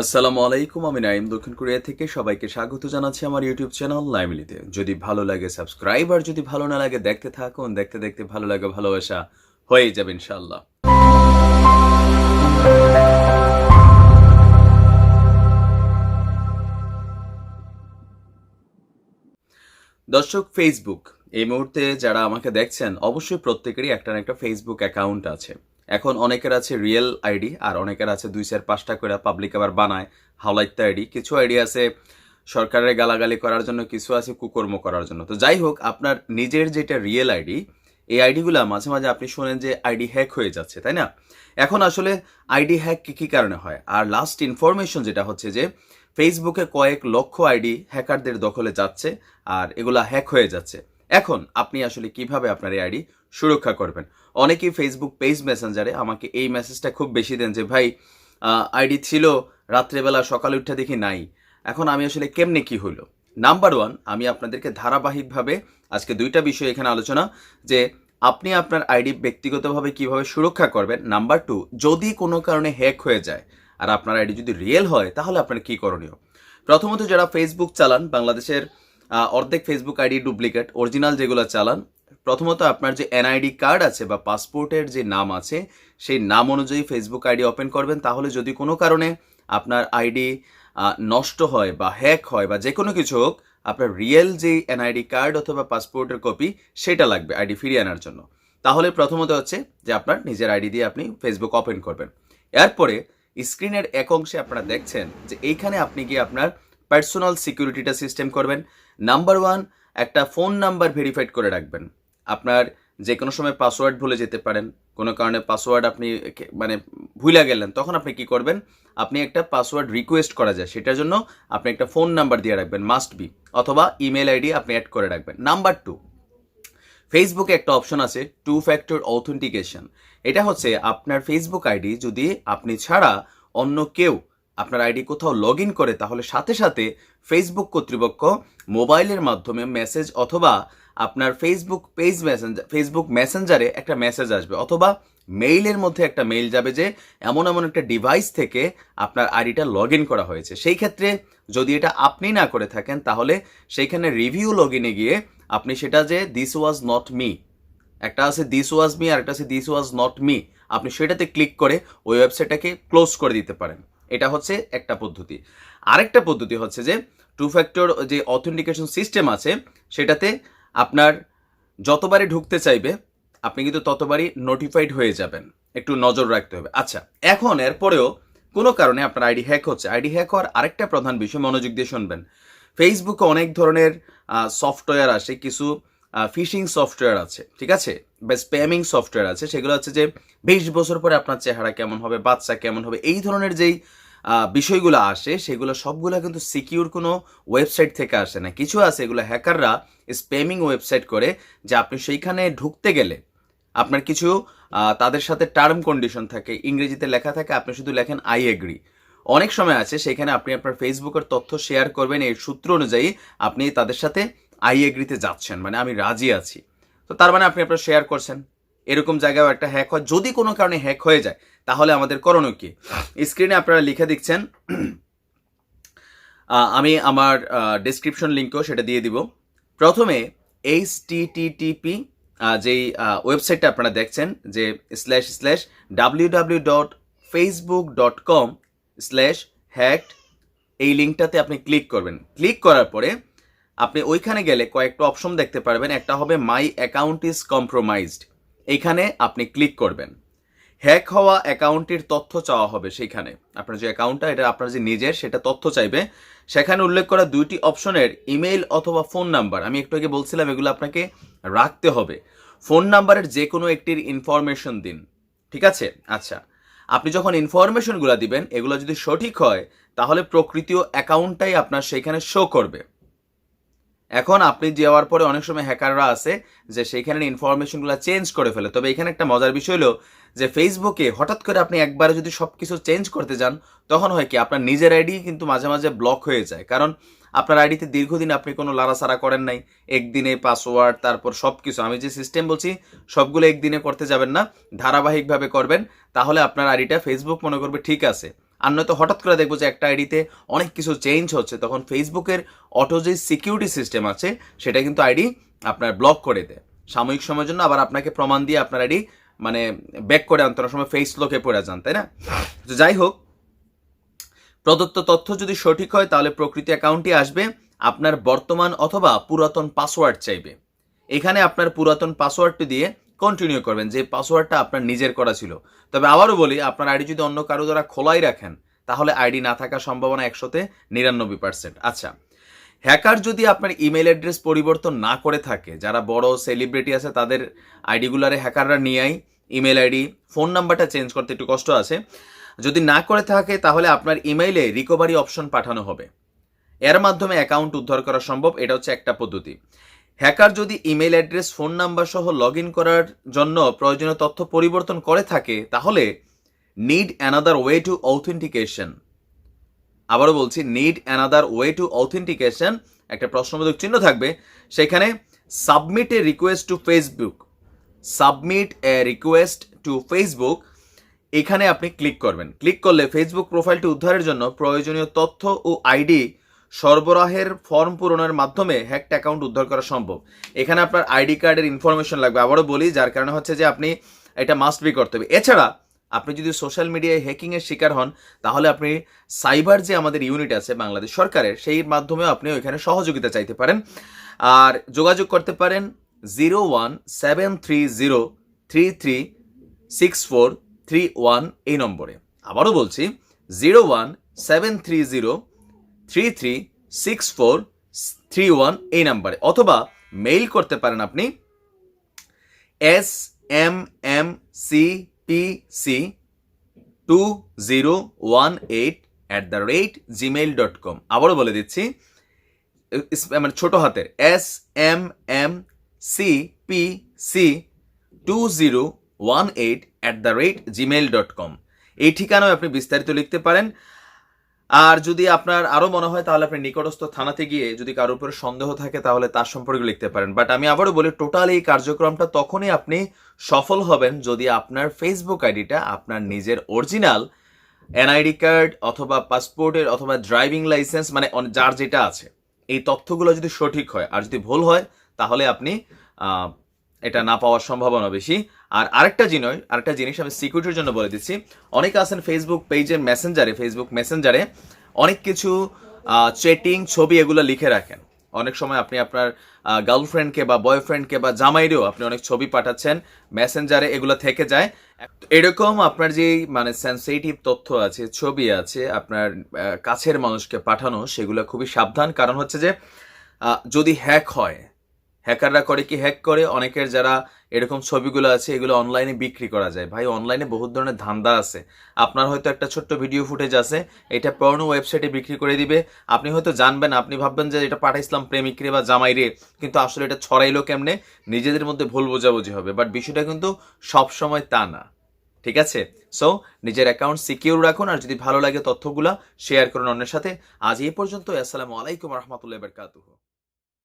আসসালামু আলাইকুম, আমি নাইম দক্ষিণ কোরিয়া থেকে সবাইকে স্বাগত জানাচ্ছি আমার ইউটিউব চ্যানেল লাইমিলিতে। যদি ভালো লাগে সাবস্ক্রাইব আর যদি ভালো না লাগে দেখতে থাকুন, দেখতে দেখতে ভালো লাগে, ভালোবাসা হয়ে যাবে ইনশাল্লাহ দর্শক ফেসবুক এই মুহূর্তে যারা আমাকে দেখছেন, অবশ্যই প্রত্যেকেরই একটা না একটা ফেসবুক অ্যাকাউন্ট আছে। এখন অনেকের আছে রিয়েল আইডি আর অনেকের আছে দুই চার পাঁচটা করে পাবলিক আবার বানায়, হাওলাইত্যা আইডি কিছু আইডি আছে সরকারের গালাগালি করার জন্য, কিছু আছে কুকর্ম করার জন্য। তো যাই হোক, আপনার নিজের যেটা রিয়েল আইডি এই আইডিগুলো মাঝে মাঝে আপনি শোনেন যে আইডি হ্যাক হয়ে যাচ্ছে, তাই না? এখন আসলে আইডি হ্যাক কি কি কারণে হয়? আর লাস্ট ইনফরমেশন যেটা হচ্ছে যে ফেসবুকে কয়েক লক্ষ আইডি হ্যাকারদের দখলে যাচ্ছে আর এগুলা হ্যাক হয়ে যাচ্ছে। এখন আপনি আসলে কীভাবে আপনার এই আইডি সুরক্ষা করবেন। অনেকেই ফেসবুক পেজ মেসেঞ্জারে আমাকে এই মেসেজটা খুব বেশি দেন যে, ভাই আইডি ছিল, রাত্রেবেলা সকালে উঠে দেখি নাই। এখন আমি আসলে কেমনে কি হইল? নাম্বার ওয়ান আমি আপনাদেরকে ধারাবাহিকভাবে আজকে দুইটা বিষয় এখানে আলোচনা, যে আপনি আপনার আইডি ব্যক্তিগতভাবে কীভাবে সুরক্ষা করবেন। নাম্বার টু যদি কোনো কারণে হ্যাক হয়ে যায় আর আপনার আইডি যদি রিয়েল হয়, তাহলে আপনার কি করণীয়? প্রথমত যারা ফেসবুক চালান, বাংলাদেশের অর্ধেক ফেসবুক আইডি ডুপ্লিকেট অরিজিনাল যেগুলো চালান প্রথমত আপনার যে এনআইডি কার্ড আছে বা পাসপোর্টের যে নাম আছে, সেই নাম অনুযায়ী ফেসবুক আইডি ওপেন করবেন। তাহলে যদি কোনো কারণে আপনার আইডি নষ্ট হয় বা হ্যাক হয় বা যে কোনো কিছু হোক, আপনার রিয়েল যে এনআইডি কার্ড অথবা পাসপোর্টের কপি সেটা লাগবে আইডি ফিরিয়ে আনার জন্য। তাহলে প্রথমত হচ্ছে যে আপনার নিজের আইডি দিয়ে আপনি ফেসবুক ওপেন করবেন। এরপরে স্ক্রিনের এক অংশে আপনারা দেখছেন যে এইখানে আপনি গিয়ে আপনার পার্সোনাল সিকিউরিটিটা সিস্টেম করবেন। নাম্বার ওয়ান একটা ফোন নাম্বার ভেরিফাইড করে রাখবেন। আপনার যে কোনো সময় পাসওয়ার্ড ভুলে যেতে পারেন। কোনো কারণে পাসওয়ার্ড আপনি মানে ভুলে গেলেন, তখন আপনি কি করবেন? আপনি একটা পাসওয়ার্ড রিকোয়েস্ট করা যায়। সেটার জন্য আপনি একটা ফোন নাম্বার দিয়ে রাখবেন মাস্ট বি অথবা ইমেল আইডি আপনি অ্যাড করে রাখবেন। নাম্বার টু ফেসবুকে একটা অপশন আছে টু ফ্যাক্টর অথেন্টিকেশন এটা হচ্ছে আপনার ফেসবুক আইডি যদি আপনি ছাড়া অন্য কেউ আপনার আইডি কোথাও লগ ইন করে, তাহলে সাথে সাথে ফেসবুক কর্তৃপক্ষ মোবাইলের মাধ্যমে মেসেজ অথবা আপনার ফেসবুক পেজ মেসেঞ্জার ফেসবুক মেসেঞ্জারে একটা মেসেজ আসবে, অথবা মেইলের মধ্যে একটা মেইল যাবে যে এমন এমন একটা ডিভাইস থেকে আপনার আইডিটা লগ ইন করা হয়েছে। সেই ক্ষেত্রে যদি এটা আপনি না করে থাকেন, তাহলে সেইখানে রিভিউ লগ ইনে গিয়ে আপনি সেটা যে দিস ওয়াজ নট মি একটা আছে দিস ওয়াজ মি আর একটা আছে দিস ওয়াজ নট মি আপনি সেটাতে ক্লিক করে ওই ওয়েবসাইটটাকে ক্লোজ করে দিতে পারেন। এটা হচ্ছে একটা পদ্ধতি। আরেকটা পদ্ধতি হচ্ছে যে টু ফ্যাক্টর যে অথেন্টিকেশন সিস্টেম আছে, সেটাতে আপনার যতবারই ঢুকতে চাইবে, আপনি কিন্তু ততবারই নোটিফাইড হয়ে যাবেন। একটু নজর রাখতে হবে। আচ্ছা এখন এরপরেও কোনো কারণে আপনার আইডি হ্যাক হচ্ছে। আইডি হ্যাক হওয়ার আরেকটা প্রধান বিষয় মনোযোগ দিয়ে শুনবেন। ফেসবুকে অনেক ধরনের সফটওয়্যার আসে কিছু ফিশিং সফটওয়্যার আছে, ঠিক আছে? বা স্প্যামিং সফটওয়্যার আছে, সেগুলো হচ্ছে যে, বিশ বছর পরে আপনার চেহারা কেমন হবে, বাচ্চা কেমন হবে, এই ধরনের যেই বিষয়গুলো আসে, সেগুলো সবগুলো কিন্তু সিকিউর কোনো ওয়েবসাইট থেকে আসে না। কিছু আছে, এগুলো হ্যাকাররা স্প্যামিং ওয়েবসাইট করে, যে আপনি সেইখানে ঢুকতে গেলে আপনার কিছু তাদের সাথে টার্ম কন্ডিশন থাকে, ইংরেজিতে লেখা থাকে, আপনি শুধু লেখেন আই এগ্রি অনেক সময় আছে, সেখানে আপনি আপনার ফেসবুকের তথ্য শেয়ার করবেন এই সূত্র অনুযায়ী আপনি তাদের সাথে আই এগ্রিতে যাচ্ছেন মানে আমি রাজি আছি। তো তার মানে আপনি আপনার শেয়ার করছেন। এরকম জায়গায় একটা হ্যাক হয়। যদি কোনো কারণে হ্যাক হয়ে যায়, তাহলে আমাদের করণীয় কি? স্ক্রিনে আপনারা লিখে দিচ্ছেন আমি আমার ডেসক্রিপশন লিঙ্কও সেটা দিয়ে দিব। প্রথমে এইচ টি টি টিপি যেই ওয়েবসাইটটা আপনারা দেখছেন, যে slash slash W W dot Facebook dot com slash hacked এই লিঙ্কটাতে আপনি ক্লিক করবেন। ক্লিক করার পরে আপনি ওইখানে গেলে কয়েকটা অপশন দেখতে পারবেন। একটা হবে মাই অ্যাকাউন্ট ইজ কম্প্রোমাইজড এইখানে আপনি ক্লিক করবেন। হ্যাক হওয়া অ্যাকাউন্টের তথ্য চাওয়া হবে সেইখানে আপনার যে অ্যাকাউন্টটা এটা আপনার যে নিজের সেটা তথ্য চাইবে। সেখানে উল্লেখ করা দুইটি অপশনের ইমেইল অথবা ফোন নাম্বার আমি একটু আগে বলছিলাম, এগুলো আপনাকে রাখতে হবে। ফোন নাম্বারের যে কোনো একটির ইনফরমেশন দিন। ঠিক আছে? আচ্ছা। আপনি যখন ইনফরমেশনগুলো দিবেন, এগুলো যদি সঠিক হয়, তাহলে প্রকৃতীয় অ্যাকাউন্টটাই আপনার সেইখানে শো করবে। এখন আপনি যাওয়ার পরে অনেক সময় হ্যাকাররা আছে যে সেইখানের ইনফরমেশনগুলো চেঞ্জ করে ফেলে। তবে এখানে একটা মজার বিষয় হলো যে ফেসবুকে হঠাৎ করে আপনি একবারে যদি সব কিছু চেঞ্জ করতে যান, তখন হয় কি আপনার নিজের আইডি কিন্তু মাঝে মাঝে ব্লক হয়ে যায়। কারণ আপনার আইডিতে দীর্ঘদিন আপনি কোনো লাড়াচাড়া করেন নাই, একদিনে পাসওয়ার্ড, তারপর সব কিছু আমি যে সিস্টেম বলছি, সবগুলো একদিনে করতে যাবেন না, ধারাবাহিকভাবে করবেন, তাহলে আপনার আইডিটা ফেসবুক মনে করবে ঠিক আছে। আর নয়তো হঠাৎ করে দেখব যে একটা আইডিতে অনেক কিছু চেঞ্জ হচ্ছে। তখন ফেসবুকের অটো যে সিকিউরিটি সিস্টেম আছে, সেটা কিন্তু আইডি আপনার ব্লক করে দেয়। সাময়িক সময়ের জন্য আবার আপনাকে প্রমাণ দিয়ে আপনার আইডি মানে ব্যাক করে আনতে সময় ফেস লোকে পড়ে যান, তাই না? তো যাই হোক, প্রদত্ত তথ্য যদি সঠিক হয়, তাহলে প্রকৃতি অ্যাকাউন্টটি আসবে, আপনার বর্তমান অথবা পুরাতন পাসওয়ার্ড চাইবে। এখানে আপনার পুরাতন পাসওয়ার্ডটি দিয়ে কন্টিনিউ করবেন, যে পাসওয়ার্ডটা আপনার নিজের করা ছিল। তবে আবারও বলি, আপনার আইডি যদি অন্য কারও দ্বারা খোলাই রাখেন, তাহলে আইডি না থাকার সম্ভাবনা একশোতে নিরানব্বই পার্সেন্ট আচ্ছা হ্যাকার যদি আপনার ইমেল অ্যাড্রেস পরিবর্তন না করে থাকে, যারা বড় সেলিব্রিটি আছে, তাদের আইডিগুলারে হ্যাকাররা নিয়ে নিয়েই ইমেল আইডি ফোন নাম্বারটা চেঞ্জ করতে একটু কষ্ট আছে। যদি না করে থাকে, তাহলে আপনার ইমেইলে রিকভারি অপশন পাঠানো হবে। এর মাধ্যমে অ্যাকাউন্ট উদ্ধার করা সম্ভব, এটা হচ্ছে একটা পদ্ধতি। হ্যাকার যদি ইমেল অ্যাড্রেস, ফোন নাম্বার সহ লগ ইন করার জন্য প্রয়োজনীয় তথ্য পরিবর্তন করে থাকে, তাহলে need another way to authentication আবারও বলছি need another way to authentication একটা প্রশ্নবোধক চিহ্ন থাকবে। সেখানে submit a request to Facebook submit a request to Facebook এখানে আপনি ক্লিক করবেন। ক্লিক করলে ফেসবুক প্রোফাইলটি উদ্ধারের জন্য প্রয়োজনীয় তথ্য ও আইডি সরবরাহের ফর্ম পূরণের মাধ্যমে হ্যাকড অ্যাকাউন্ট উদ্ধার করা সম্ভব। এখানে আপনার আইডি কার্ডের ইনফরমেশন লাগবে। আবারও বলি, যার কারণে হচ্ছে যে আপনি এটা মাস্ট বি করতে হবে। এছাড়া, আপনি যদি সোশ্যাল মিডিয়ায় হ্যাকিংয়ের শিকার হন, তাহলে আপনি সাইবার যে আমাদের ইউনিট আছে, বাংলাদেশ সরকারের, সেই মাধ্যমেও আপনি ওইখানে সহযোগিতা চাইতে পারেন। আর যোগাযোগ করতে পারেন zero one seven three zero three three six four three one এই নম্বরে। আবারও বলছি zero one seven three zero three three six four three one এই নাম্বারে, অথবা মেইল করতে পারেন আপনি S M M C P C two zero one eight at the rate Gmail dot com আবারও বলে দিচ্ছি মানে ছোট হাতের S M M C P C two zero one eight at the rate Gmail dot com এই ঠিকানায় আপনি বিস্তারিত লিখতে পারেন। আর যদি আপনার আরও মনে হয়, তাহলে আপনি নিকটস্থ থানাতে গিয়ে যদি কারোর উপরে সন্দেহ থাকে, তাহলে তার সম্পর্কে লিখতে পারেন। বাট আমি আবারও বলি, টোটাল এই কার্যক্রমটা তখনই আপনি সফল হবেন যদি আপনার ফেসবুক আইডিটা, আপনার নিজের অরিজিনাল এনআইডি কার্ড অথবা পাসপোর্টের অথবা ড্রাইভিং লাইসেন্স মানে যার যেটা আছে, এই তথ্যগুলো যদি সঠিক হয়, আর যদি ভুল হয়, তাহলে আপনি এটা না পাওয়ার সম্ভাবনা বেশি। আর আরেকটা জিনিস আরেকটা জিনিস আমি সিকিউরিটির জন্য বলে দিচ্ছি। অনেকে আছেন ফেসবুক পেজের মেসেঞ্জারে ফেসবুক মেসেঞ্জারে অনেক কিছু চেটিং ছবি এগুলো লিখে রাখেন। অনেক সময় আপনি আপনার গার্লফ্রেন্ডকে বা বয়ফ্রেন্ডকে বা জামাইরেও আপনি অনেক ছবি পাঠাচ্ছেন মেসেঞ্জারে এগুলো থেকে যায়। এরকম আপনার যে মানে সেন্সিটিভ তথ্য আছে, ছবি আছে, আপনার কাছের মানুষকে পাঠানো, সেগুলো খুবই সাবধান। কারণ হচ্ছে যে যদি হ্যাক হয় হ্যাকাররা করে কি হ্যাক করে? অনেকের যারা এরকম ছবিগুলো আছে, এগুলো অনলাইনে বিক্রি করা যায়। ভাই অনলাইনে বহুত ধরনের ধান্দা আছে। আপনার হয়তো একটা ছোট্ট ভিডিও ফুটেজ আছে, এটা পর্ণ ওয়েবসাইটে বিক্রি করে দিবে। আপনি হয়তো জানবেন, আপনি ভাববেন যে এটা পাঠাইছিলাম প্রেমিকরে বা জামাইরে কিন্তু আসলে এটা ছড়াইলো কেমনে? নিজেদের মধ্যে ভুল বোঝাবুঝি হবে। বাট বিষয়টা কিন্তু সব সময় তা না। ঠিক আছে? সো নিজের অ্যাকাউন্ট সিকিউর রাখুন, আর যদি ভালো লাগে তথ্যগুলা শেয়ার করুন অন্যের সাথে। আজ এই পর্যন্ত আসসালামু আলাইকুম রহমতুল্লাহ বরকাতুহ।